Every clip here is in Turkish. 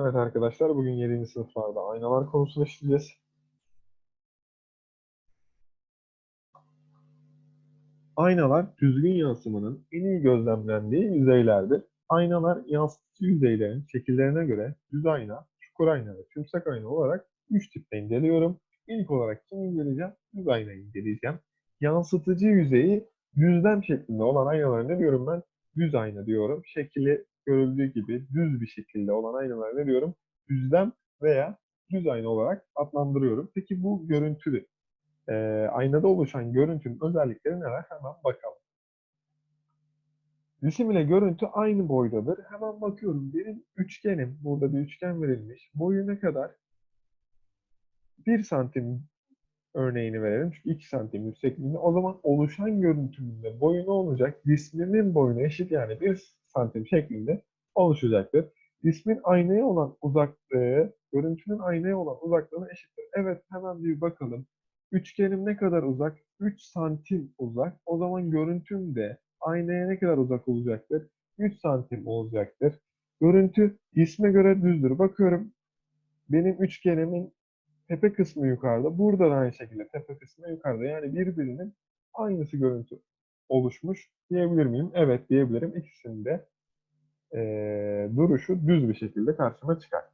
Evet arkadaşlar bugün 7. sınıflarda aynalar konusunu işleyeceğiz. Aynalar düzgün yansımanın en iyi gözlemlendiği yüzeylerdir. Aynalar yansıtıcı yüzeylerin şekillerine göre düz ayna, çukur ayna ve tümsek ayna olarak 3 tipte inceliyorum. İlk olarak kim inceleyeceğim? Düz aynayı inceleyeceğim. Yansıtıcı yüzeyi düzlem şeklinde olan aynalara ne diyorum ben? Düz ayna diyorum. Şekli görüldüğü gibi düz bir şekilde olan aynalara ne diyorum? Düzlem veya düz ayna olarak adlandırıyorum. Peki bu görüntü, e, aynada oluşan görüntünün özellikleri neler? Hemen bakalım. Cisim ile görüntü aynı boydadır. Hemen bakıyorum. Benim üçgenim, burada bir üçgen verilmiş. Boyu ne kadar? 1 santim örneğini verelim. Çünkü 2 santim yüksekliğinde. O zaman oluşan görüntümün de boyu ne olacak? Cismimin boyuna eşit yani 1 santim şeklinde oluşacaktır. Cismin aynaya olan uzaklığı, görüntünün aynaya olan uzaklığına eşittir. Evet hemen bir bakalım. Üçgenim ne kadar uzak? 3 santim uzak. O zaman görüntüm de aynaya ne kadar uzak olacaktır? 3 santim olacaktır. Görüntü cisme göre düzdür. Bakıyorum benim üçgenimin tepe kısmı yukarıda. Burada da aynı şekilde tepe kısmı yukarıda. Yani birbirinin aynısı görüntü oluşmuş diyebilir miyim? Evet diyebilirim. İkisinin de eee, duruşu düz bir şekilde karşıma çıkar.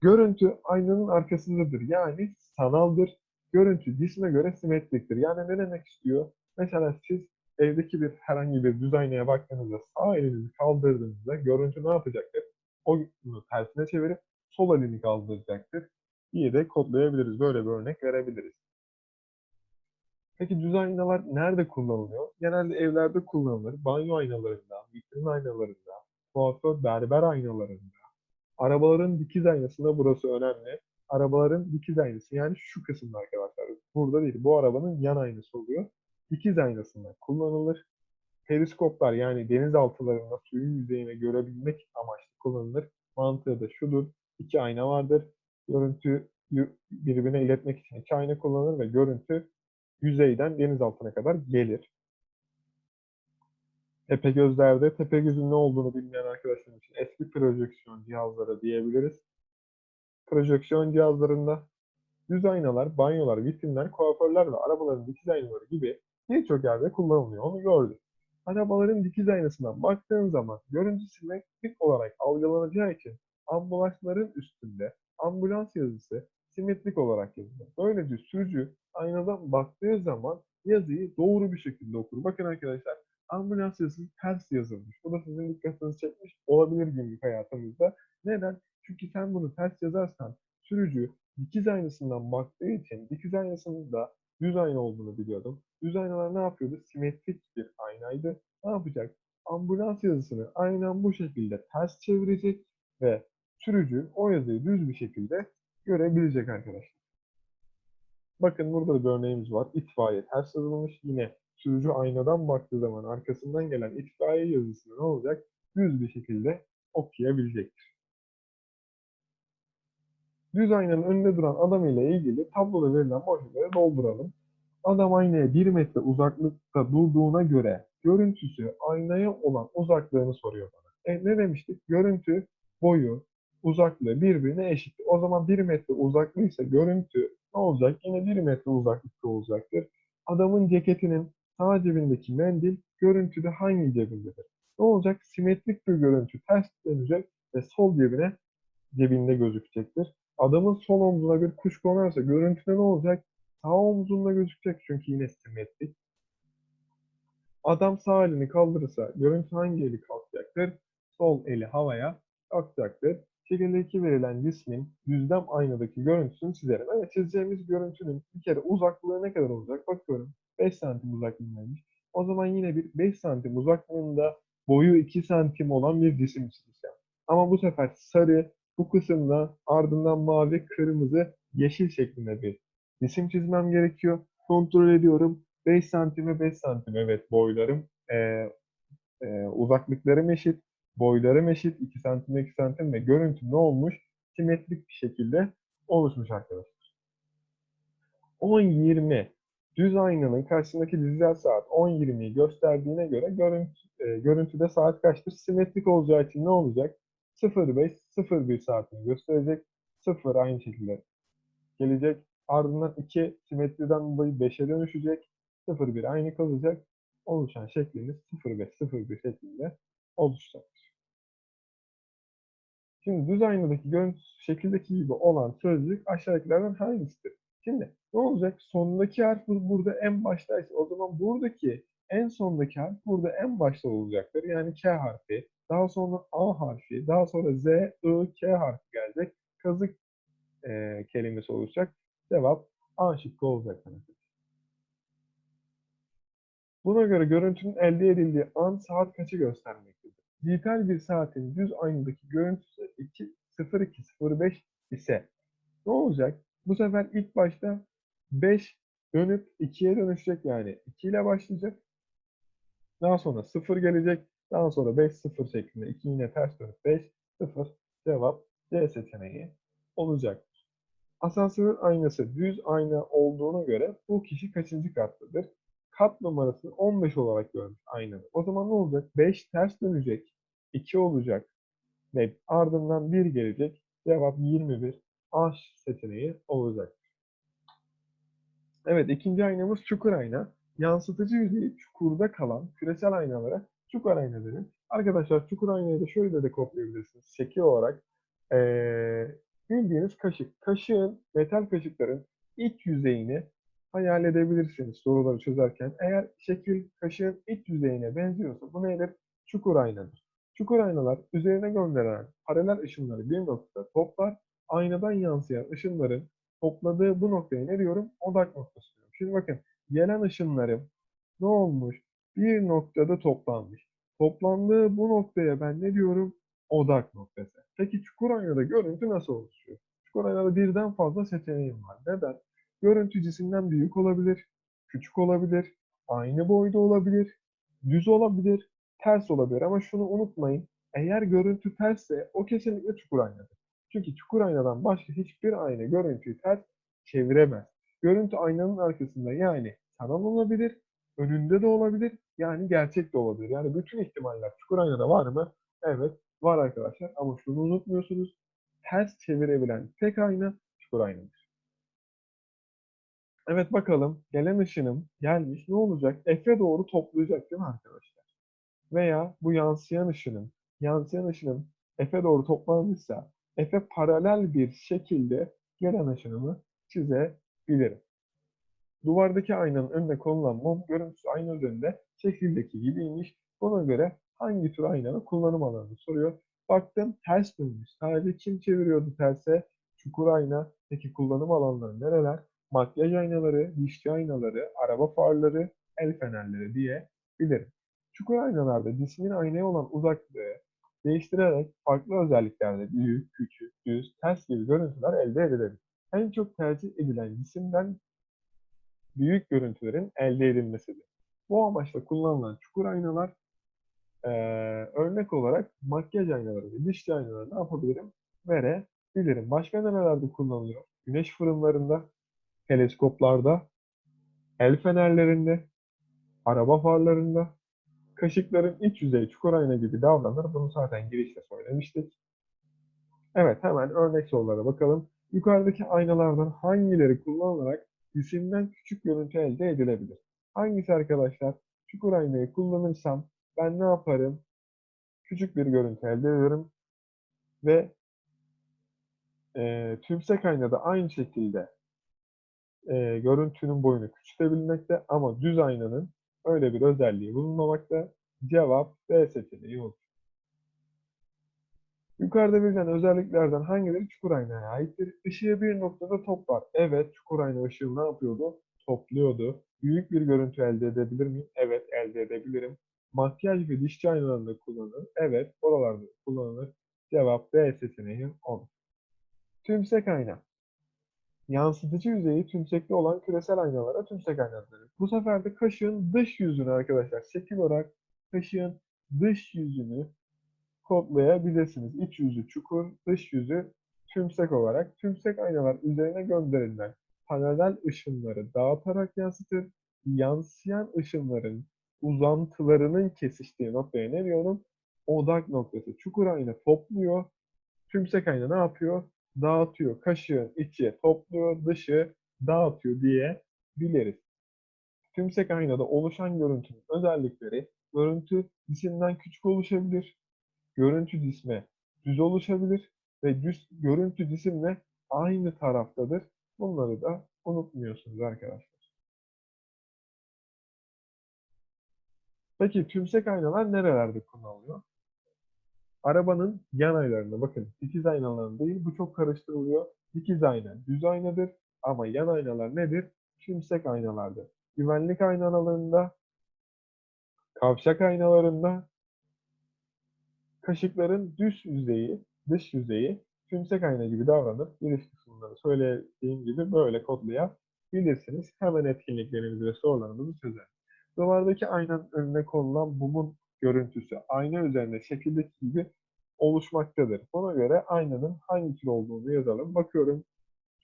Görüntü aynanın arkasındadır. Yani sanaldır. Görüntü cisme göre simetriktir. Yani ne demek istiyor? Mesela siz evdeki bir herhangi bir düz aynaya baktığınızda sağ elinizi kaldırdığınızda görüntü ne yapacaktır? Onu tersine çevirip sol elini kaldıracaktır diye de kodlayabiliriz. Böyle bir örnek verebiliriz. Peki düz aynalar nerede kullanılıyor? Genelde evlerde kullanılır. Banyo aynalarında, vitrin aynalarında, kuaför, berber aynalarında. Arabaların dikiz aynasında burası önemli. Arabaların dikiz aynası yani şu kısımda arkadaşlar. Burada değil. Bu arabanın yan aynası oluyor. Dikiz aynasında kullanılır. Periskoplar yani denizaltılarında suyun yüzeyine görebilmek amaçlı kullanılır. Mantığı da şudur. İki ayna vardır. Görüntü birbirine iletmek için iki ayna kullanılır ve görüntü yüzeyden deniz altına kadar gelir. Tepegözlerde, Tepegöz'ün ne olduğunu bilmeyen arkadaşlar için eski projeksiyon cihazları diyebiliriz. Projeksiyon cihazlarında düz aynalar, banyolar, vitrinler, kuaförler ve arabaların dikiz aynaları gibi birçok yerde kullanılıyor. Onu gördük. Arabaların dikiz aynasından baktığın zaman görüntü simetrik olarak algılanacağı için ambulansların üstünde ambulans yazısı simetrik olarak yazılır. Böylece sürücü aynadan baktığı zaman yazıyı doğru bir şekilde okur. Bakın arkadaşlar ambulans yazısı ters yazılmış. Bu da sizin dikkatinizi çekmiş olabilir günlük hayatımızda. Neden? Çünkü sen bunu ters yazarsan sürücü dikiz aynasından baktığı için dikiz aynasının da düz ayna olduğunu biliyordum. Düz aynalar ne yapıyordu? Simetrik bir aynaydı. Ne yapacak? Ambulans yazısını aynen bu şekilde ters çevirecek ve sürücü o yazıyı düz bir şekilde görebilecek arkadaşlar. Bakın burada da bir örneğimiz var. İtfaiye ters yazılmış. Yine sürücü aynadan baktığı zaman arkasından gelen itfaiye yazısını ne olacak? Düz bir şekilde okuyabilecektir. Düz aynanın önünde duran adam ile ilgili tabloda verilen boşlukları dolduralım. Adam aynaya 1 metre uzaklıkta durduğuna göre görüntüsü aynaya olan uzaklığını soruyor bana. E ne demiştik? Görüntü boyu, uzaklığı birbirine eşit. O zaman 1 metre uzaklıysa görüntü ne olacak? Yine 1 metre uzaklıkta olacaktır. Adamın ceketinin sağ cebindeki mendil görüntüde hangi cebindedir? Ne olacak? Simetrik bir görüntü ters dönecek ve sol cebine cebinde gözükecektir. Adamın sol omzuna bir kuş konarsa görüntüde ne olacak? Sağ omzunda gözükecek çünkü yine simetrik. Adam sağ elini kaldırırsa görüntü hangi eli kalkacaktır? Sol eli havaya kalkacaktır. Şekilde 2 verilen cismin düzlem aynadaki görüntüsünü çizerim. Evet çizeceğimiz görüntünün bir kere uzaklığı ne kadar olacak? Bakıyorum 5 santim uzaklığındaymış. O zaman yine bir 5 santim uzaklığında boyu 2 santim olan bir cisim çizeceğim. Ama bu sefer sarı, bu kısımda ardından mavi, kırmızı, yeşil şeklinde bir cisim çizmem gerekiyor. Kontrol ediyorum. 5 santime 5 santim evet boylarım. Ee, e, uzaklıklarım eşit. Boylarım eşit. 2 santim 2 santim ve görüntü ne olmuş? Simetrik bir şekilde oluşmuş arkadaşlar. 10-20 düz aynanın karşısındaki dijital saat 10-20'yi gösterdiğine göre görüntü, e, görüntüde saat kaçtır? Simetrik olacağı için ne olacak? 05, 01 saatini gösterecek. 0 aynı şekilde gelecek. Ardından 2 simetriden dolayı 5'e dönüşecek. 01 aynı kalacak. Oluşan şeklimiz 05, 01 şeklinde oluşacaktır. Şimdi düz aynadaki görüntü şekildeki gibi olan sözcük aşağıdakilerden hangisidir? Şimdi ne olacak? Sondaki harf bu- burada en baştaysa o zaman buradaki en sondaki harf burada en başta olacaktır. Yani K harfi, daha sonra A harfi, daha sonra Z, I, K harfi gelecek. Kazık eee, kelimesi olacak. Cevap A şıkkı olacak. Buna göre görüntünün elde edildiği an saat kaçı göstermektedir? Dijital bir saatin düz aynadaki görüntüsü 2, 0205 ise ne olacak? Bu sefer ilk başta 5 dönüp 2'ye dönüşecek yani 2 ile başlayacak. Daha sonra 0 gelecek. Daha sonra 5 0 şeklinde 2 yine ters dönüp 5 0 cevap C seçeneği olacak. Asansörün aynası düz ayna olduğuna göre bu kişi kaçıncı kattadır? Kat numarasını 15 olarak görmüş aynanın. O zaman ne olacak? 5 ters dönecek. 2 olacak. Ve ardından 1 gelecek. Cevap 21. A seçeneği olacak. Evet ikinci aynamız çukur ayna. Yansıtıcı yüzeyi çukurda kalan küresel aynalara çukur ayna denir. Arkadaşlar çukur aynayı da şöyle de kodlayabilirsiniz. Şekil olarak eee bildiğiniz kaşık. Kaşığın, metal kaşıkların iç yüzeyini hayal edebilirsiniz soruları çözerken. Eğer şekil kaşığın iç yüzeyine benziyorsa bu nedir? Çukur aynadır. Çukur aynalar üzerine gönderilen paralel ışınları bir noktada toplar. Aynadan yansıyan ışınların topladığı bu noktaya ne diyorum? Odak noktası diyorum. Şimdi bakın gelen ışınlarım ne olmuş? Bir noktada toplanmış. Toplandığı bu noktaya ben ne diyorum? Odak noktası. Peki çukur aynada görüntü nasıl oluşuyor? Çukur aynada birden fazla seçeneğim var. Neden? Görüntü cisimden büyük olabilir, küçük olabilir, aynı boyda olabilir, düz olabilir, ters olabilir. Ama şunu unutmayın. Eğer görüntü tersse o kesinlikle çukur aynadır. Çünkü çukur aynadan başka hiçbir ayna görüntüyü ters çeviremez. Görüntü aynanın arkasında yani sanal olabilir, önünde de olabilir, yani gerçek de olabilir. Yani bütün ihtimaller çukur aynada var mı? Evet, var arkadaşlar. Ama şunu unutmuyorsunuz. Ters çevirebilen tek ayna çukur aynadır. Evet bakalım gelen ışınım gelmiş. Ne olacak? F'e doğru toplayacak değil mi arkadaşlar? Veya bu yansıyan ışınım, yansıyan ışınım F'e doğru toplanmışsa F'e paralel bir şekilde gelen ışınımı çizebilirim. Duvardaki aynanın önüne konulan mum görüntüsü ayna üzerinde şekildeki gibiymiş. Buna göre hangi tür aynanın kullanım alanını soruyor. Baktım ters dönmüş. Sadece kim çeviriyordu terse? Çukur ayna. Peki kullanım alanları nereler? Makyaj aynaları, dişçi aynaları, araba farları, el fenerleri diye bilirim. Çukur aynalarda cismin aynaya olan uzaklığı değiştirerek farklı özelliklerde büyük, küçük, düz, ters gibi görüntüler elde edilebilir. En çok tercih edilen cisimden büyük görüntülerin elde edilmesidir. Bu amaçla kullanılan çukur aynalar eee, örnek olarak makyaj aynaları ve dişçi aynaları ne yapabilirim? Verebilirim. Başka nerelerde kullanılıyor? Güneş fırınlarında, teleskoplarda, el fenerlerinde, araba farlarında, kaşıkların iç yüzeyi çukur ayna gibi davranır. Bunu zaten girişte söylemiştik. Evet hemen örnek sorulara bakalım. Yukarıdaki aynalardan hangileri kullanılarak cisimden küçük görüntü elde edilebilir? Hangisi arkadaşlar? Çukur aynayı kullanırsam ben ne yaparım? Küçük bir görüntü elde ederim. Ve e, tümsek aynada aynı şekilde e, görüntünün boyunu küçültebilmekte ama düz aynanın öyle bir özelliği bulunmamakta. Cevap B seçeneği olur. Yukarıda verilen özelliklerden hangileri çukur aynaya aittir? Işığı bir noktada toplar. Evet, çukur ayna ışığı ne yapıyordu? Topluyordu. Büyük bir görüntü elde edebilir miyim? Evet, elde edebilirim. Makyaj ve dişçi aynalarında kullanılır. Evet, oralarda kullanılır. Cevap B seçeneği olur. Tümsek ayna. Yansıtıcı yüzeyi tümsekli olan küresel aynalara tümsek ayna. Bu sefer de kaşığın dış yüzünü arkadaşlar şekil olarak kaşığın dış yüzünü kodlayabilirsiniz. İç yüzü çukur, dış yüzü tümsek olarak. Tümsek aynalar üzerine gönderilen paralel ışınları dağıtarak yansıtır. Yansıyan ışınların uzantılarının kesiştiği noktaya ne diyorum? odak noktası çukur ayna topluyor. Tümsek ayna ne yapıyor? Dağıtıyor. Kaşığın içi topluyor, dışı dağıtıyor diye biliriz. Tümsek aynada oluşan görüntünün özellikleri görüntü cisimden küçük oluşabilir, görüntü cisme düz oluşabilir ve düz görüntü cisimle aynı taraftadır. Bunları da unutmuyorsunuz arkadaşlar. Peki tümsek aynalar nerelerde kullanılıyor? Arabanın yan aynalarında bakın dikiz aynalarında değil bu çok karıştırılıyor. Dikiz ayna düz aynadır ama yan aynalar nedir? Tümsek aynalardır. Güvenlik aynalarında, kavşak aynalarında, kaşıkların düz yüzeyi, dış yüzeyi tümsek ayna gibi davranıp giriş kısımları söylediğim gibi böyle kodlayabilirsiniz. Hemen etkinliklerimizi ve sorularımızı çözelim. Duvardaki aynanın önüne konulan mumun görüntüsü ayna üzerinde şekildeki gibi oluşmaktadır. Buna göre aynanın hangi tür olduğunu yazalım. Bakıyorum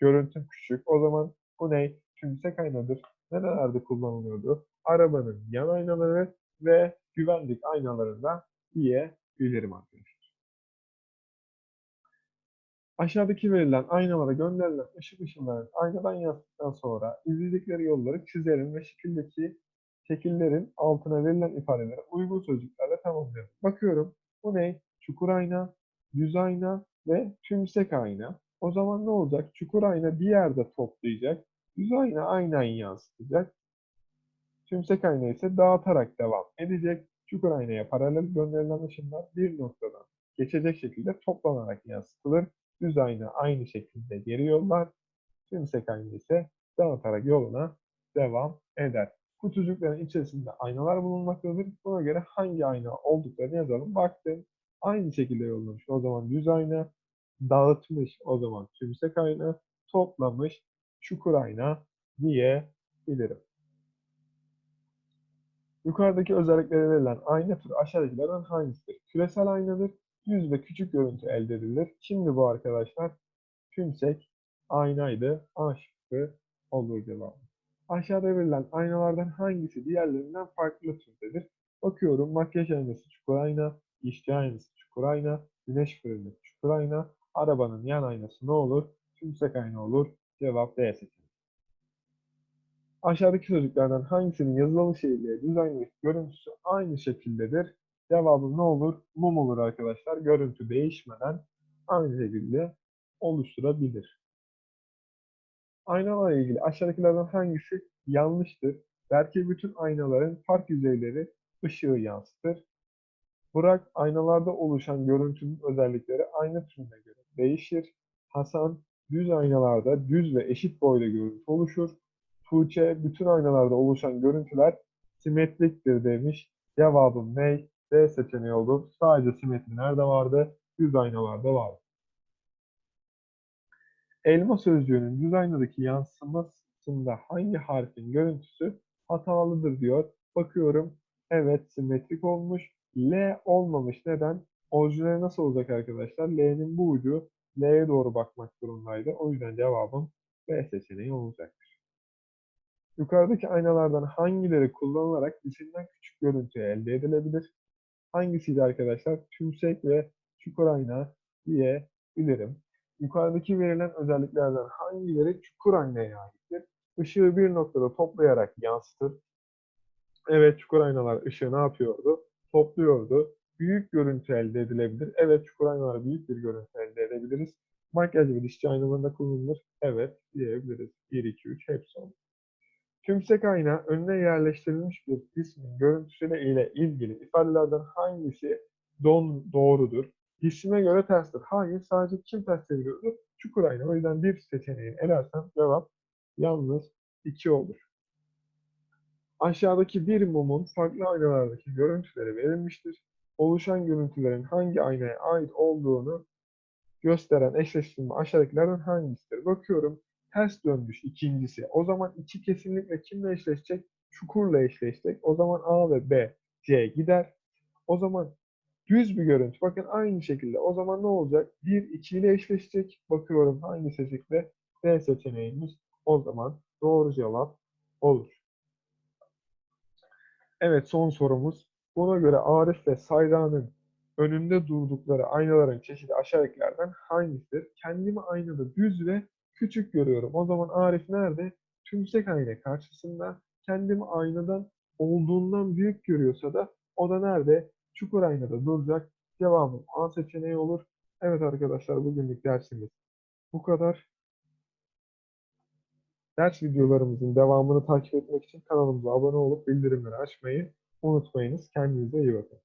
görüntüm küçük. O zaman bu ne? Tümsek aynadır. Nerelerde kullanılıyordu? Arabanın yan aynaları ve güvenlik aynalarında diyebilirim arkadaşlar. Aşağıdaki verilen aynalara gönderilen ışık ışınlarının aynadan yansıttıktan sonra izledikleri yolları çizelim ve şekildeki şekillerin altına verilen ifadeleri uygun sözcüklerle tamamlayalım. Bakıyorum. Bu ne? Çukur ayna, düz ayna ve tümsek ayna. O zaman ne olacak? Çukur ayna bir yerde toplayacak. Düz ayna aynen yansıtacak. Tümsek ayna ise dağıtarak devam edecek. Çukur aynaya paralel gönderilen ışınlar bir noktadan geçecek şekilde toplanarak yansıtılır. Düz ayna aynı şekilde geri yollar. Tümsek ayna ise dağıtarak yoluna devam eder. Kutucukların içerisinde aynalar bulunmaktadır. Buna göre hangi ayna olduklarını yazalım. Baktım. Aynı şekilde yollamış. O zaman düz ayna. Dağıtmış. O zaman tümsek ayna. Toplamış. Çukur ayna diyebilirim. Yukarıdaki özellikleri verilen ayna türü aşağıdakilerden hangisidir? Küresel aynadır. Düz ve küçük görüntü elde edilir. Şimdi bu arkadaşlar tümsek aynaydı. A şıkkı olur cevabı. Aşağıda verilen aynalardan hangisi diğerlerinden farklı türdedir? Bakıyorum makyaj aynası çukur ayna, işçi aynası çukur ayna, güneş fırını çukur ayna, arabanın yan aynası ne olur? Tümsek ayna olur. Cevap D seçeneği. Aşağıdaki sözcüklerden hangisinin yazılı şekliyle düz aynadaki görüntüsü aynı şekildedir? Cevabı ne olur? Mum olur arkadaşlar. Görüntü değişmeden aynı şekilde oluşturabilir. Aynalarla ilgili aşağıdakilerden hangisi yanlıştır? Belki bütün aynaların fark yüzeyleri ışığı yansıtır. Burak aynalarda oluşan görüntünün özellikleri ayna türüne göre değişir. Hasan düz aynalarda düz ve eşit boyda görüntü oluşur. Tuğçe bütün aynalarda oluşan görüntüler simetriktir demiş. Cevabım ne? D seçeneği olur. Sadece simetri nerede vardı? Düz aynalarda vardı. Elma sözcüğünün düz aynadaki yansımasında hangi harfin görüntüsü hatalıdır diyor. Bakıyorum. Evet simetrik olmuş. L olmamış. Neden? Orijinali nasıl olacak arkadaşlar? L'nin bu ucu L'ye doğru bakmak durumundaydı. O yüzden cevabım B seçeneği olacaktır. Yukarıdaki aynalardan hangileri kullanılarak cisimden küçük görüntü elde edilebilir? Hangisiydi arkadaşlar? Tümsek ve çukur ayna diyebilirim. Yukarıdaki verilen özelliklerden hangileri çukur aynaya aittir? Işığı bir noktada toplayarak yansıtır. Evet çukur aynalar ışığı ne yapıyordu? Topluyordu. Büyük görüntü elde edilebilir. Evet çukur aynalar büyük bir görüntü elde edebiliriz. Makyaj ve dişçi aynalarında kullanılır. Evet diyebiliriz. 1, 2, 3 hepsi olur. Tümsek ayna önüne yerleştirilmiş bir cismin görüntüsüyle ile ilgili ifadelerden hangisi don doğrudur? Cisime göre terstir. Hayır, sadece kim ters çeviriyordur? Çukur ayna. O yüzden bir seçeneğini elersem cevap yalnız 2 olur. Aşağıdaki bir mumun farklı aynalardaki görüntüleri verilmiştir. Oluşan görüntülerin hangi aynaya ait olduğunu gösteren eşleştirme aşağıdakilerden hangisidir? Bakıyorum ters dönmüş ikincisi. O zaman iki kesinlikle kimle eşleşecek? Çukurla eşleşecek. O zaman A ve B, C gider. O zaman düz bir görüntü. Bakın aynı şekilde. O zaman ne olacak? 1, 2 ile eşleşecek. Bakıyorum hangi seçenekle? D seçeneğimiz o zaman doğru cevap olur. Evet son sorumuz. Buna göre Arif ve Sayra'nın önünde durdukları aynaların çeşidi aşağıdakilerden hangisidir? Kendimi aynada düz ve küçük görüyorum. O zaman Arif nerede? Tümsek ayna karşısında. Kendimi aynadan olduğundan büyük görüyorsa da o da nerede? Çukur aynada duracak. Cevabım A seçeneği olur. Evet arkadaşlar bugünlük dersimiz bu kadar. Ders videolarımızın devamını takip etmek için kanalımıza abone olup bildirimleri açmayı unutmayınız. Kendinize iyi bakın.